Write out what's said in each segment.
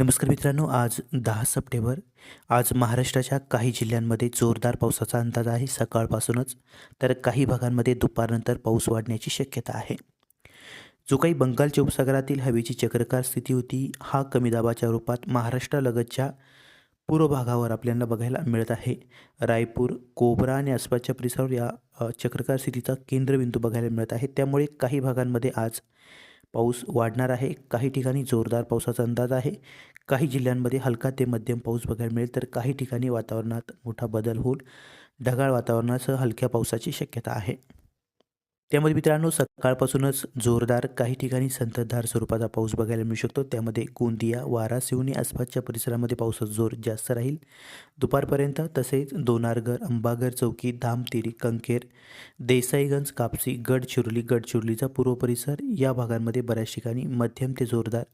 नमस्कार मित्रांनो आज दहा सप्टेंबर. आज महाराष्ट्राच्या काही जिल्ह्यांमध्ये जोरदार पावसाचा अंदाज आहे सकाळपासूनच. तर काही भागांमध्ये दुपारनंतर पाऊस वाढण्याची शक्यता आहे. जो काही बंगालच्या उपसागरातील हवेची चक्रकार स्थिती होती हा कमी दाबाच्या रूपात महाराष्ट्रालगतच्या पूर्व भागावर आपल्याला बघायला मिळत आहे. रायपूर कोबरा आणि आसपासच्या परिसरावर या चक्रकार स्थितीचा केंद्रबिंदू बघायला मिळत आहे. त्यामुळे काही भागांमध्ये आज पाऊस वाढणार आहे. काही ठिकाणी जोरदार पावसाचा अंदाज आहे. काही जिल्ह्यांमध्ये हलका ते मध्यम पाऊस बघायला मिळेल तर काही ठिकाणी वातावरणात मोठा बदल होऊन ढगाळ वातावरणासह हलक्या पावसाची शक्यता आहे. त्यामध्ये मित्रांनो सकाळपासूनच जोरदार काही ठिकाणी संततधार स्वरूपाचा पाऊस बघायला मिळू शकतो. त्यामध्ये गोंदिया वारा सिवनी आसपासच्या परिसरामध्ये पावसाचा जोर जास्त राहील. दुपारपर्यंत तसेच दोनारगर अंबागर चौकी धामतिरी कंकेर देसाईगंज कापसी गडचिरोली गडचिरोलीचा पूर्व परिसर या भागांमध्ये बऱ्याच ठिकाणी मध्यम ते जोरदार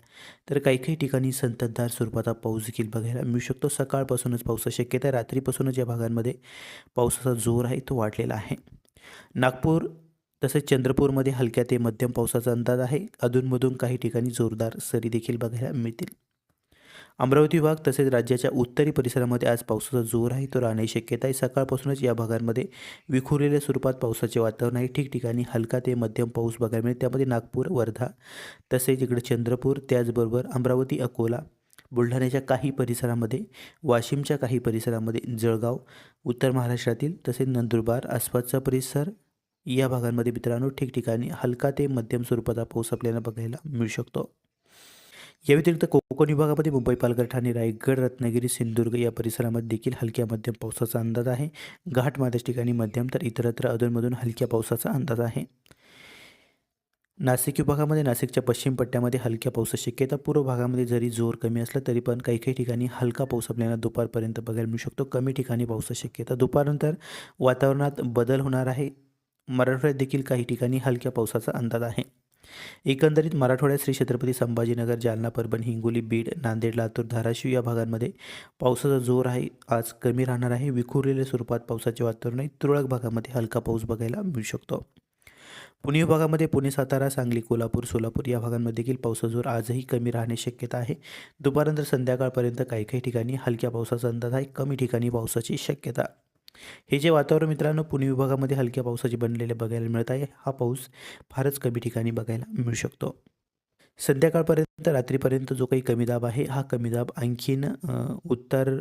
तर काही काही ठिकाणी संततधार स्वरूपाचा पाऊस देखील बघायला मिळू शकतो. सकाळपासूनच पावसाची शक्यता रात्रीपासूनच या भागांमध्ये पावसाचा जोर आहे तो वाढलेला आहे. नागपूर तसेच चंद्रपूरमध्ये हलक्या ते मध्यम पावसाचा अंदाज आहे. अधूनमधून काही ठिकाणी जोरदार सरी देखील बघायला मिळतील. अमरावती विभाग तसेच राज्याच्या उत्तरी परिसरामध्ये आज पावसाचा जोर आहे. तो राहण्याची शक्यता आहे. सकाळपासूनच या भागांमध्ये विखुरलेल्या स्वरूपात पावसाचे वातावरण आहे. ठिकठिकाणी हलका ते मध्यम पाऊस बघायला मिळेल. त्यामध्ये नागपूर वर्धा तसेच इकडे चंद्रपूर त्याचबरोबर अमरावती अकोला बुलढाण्याच्या काही परिसरामध्ये वाशिमच्या काही परिसरामध्ये जळगाव उत्तर महाराष्ट्रातील तसेच नंदुरबार आसपासचा परिसर या भागांमध्ये मित्रांनो ठिकठिकाणी हलका ते मध्यम स्वरूपाचा पाऊस आपल्याला बघायला मिळू शकतो. या व्यतिरिक्त कोकण विभागामध्ये मुंबई पालघर ठाणे रायगड रत्नागिरी सिंधुदुर्ग या परिसरामध्ये देखील हलक्या मध्यम पावसाचा अंदाज आहे. घाटमाथ्याच ठिकाणी मध्यम तर इतरत्र अधूनमधून हलक्या पावसाचा अंदाज आहे. नाशिक विभागामध्ये नाशिकच्या पश्चिम पट्ट्यामध्ये हलक्या पावसाची शक्यता पूर्व भागामध्ये जरी जोर कमी असला तरी पण काही काही ठिकाणी हलका पाऊस आपल्याला दुपारपर्यंत बघायला मिळू शकतो. कमी ठिकाणी पावसाची शक्यता. दुपारनंतर वातावरणात बदल होणार आहे. मराठवाड्यात देखील काही ठिकाणी हलक्या पावसाचा अंदाज आहे. एकंदरीत मराठवाड्यात श्री छत्रपती संभाजीनगर जालना परभणी हिंगोली बीड नांदेड लातूर धाराशिव या भागांमध्ये पावसाचा जोर आहे. आज कमी राहणार आहे. विखुरलेल्या स्वरूपात पावसाचे वातावरण आहे. तुरळक भागामध्ये हलका पाऊस बघायला मिळू शकतो. पुणे विभागामध्ये पुणे सातारा सांगली कोल्हापूर सोलापूर या भागांमध्ये देखील पावसाचा जोर आजही कमी राहण्याची शक्यता आहे. दुपारनंतर संध्याकाळपर्यंत काही काही ठिकाणी हलक्या पावसाचा अंदाज आहे. कमी ठिकाणी पावसाची शक्यता हे जे वातावरण मित्रांनो पुणे विभागामध्ये हलक्या पावसाचे बनलेले बघायला मिळत आहे. हा पाऊस फारच कमी ठिकाणी बघायला मिळू शकतो. संध्याकाळपर्यंत रात्रीपर्यंत जो काही कमी दाब आहे हा कमी दाब आणखीन उत्तर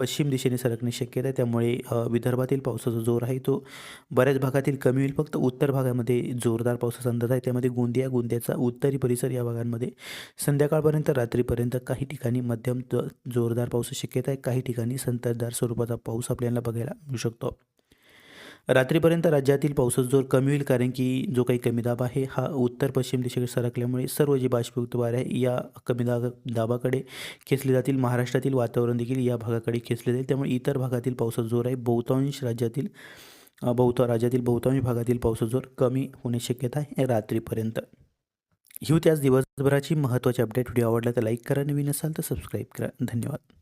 पश्चिम दिशेने सरकण्याची शक्यता आहे. त्यामुळे विदर्भातील पावसाचा जोर आहे. तो बऱ्याच भागातील कमी होईल. फक्त उत्तर भागामध्ये जोरदार पावसाचा अंदाज आहे. त्यामध्ये गोंदिया गोंदियाचा उत्तरी परिसर या भागांमध्ये संध्याकाळपर्यंत रात्रीपर्यंत काही ठिकाणी मध्यम त जोरदार पावसाची शक्यता आहे. काही ठिकाणी संततधार स्वरूपाचा पाऊस आपल्याला बघायला मिळू शकतो. रात्रीपर्यंत राज्यातील पावसाचा जोर कमी होईल कारण की जो काही कमी दाब आहे हा उत्तर पश्चिम दिशेकडे सरकल्यामुळे सर्व जे बाष्पयुक्त वारे आहे या कमी दाब दाबाकडे खेचले जातील. महाराष्ट्रातील वातावरण देखील या भागाकडे खेचले जाईल. त्यामुळे इतर भागातील पावसाचा जोर आहे. बहुतांश राज्यातील अ, बहुता राज्यातील बहुतांश भागातील पावसाचा जोर कमी होण्याची शक्यता आहे रात्रीपर्यंत. ही त्याच दिवसभराची महत्त्वाची अपडेट. व्हिडिओ आवडला तर लाईक करा. नवीन असाल तर सबस्क्राईब करा. धन्यवाद.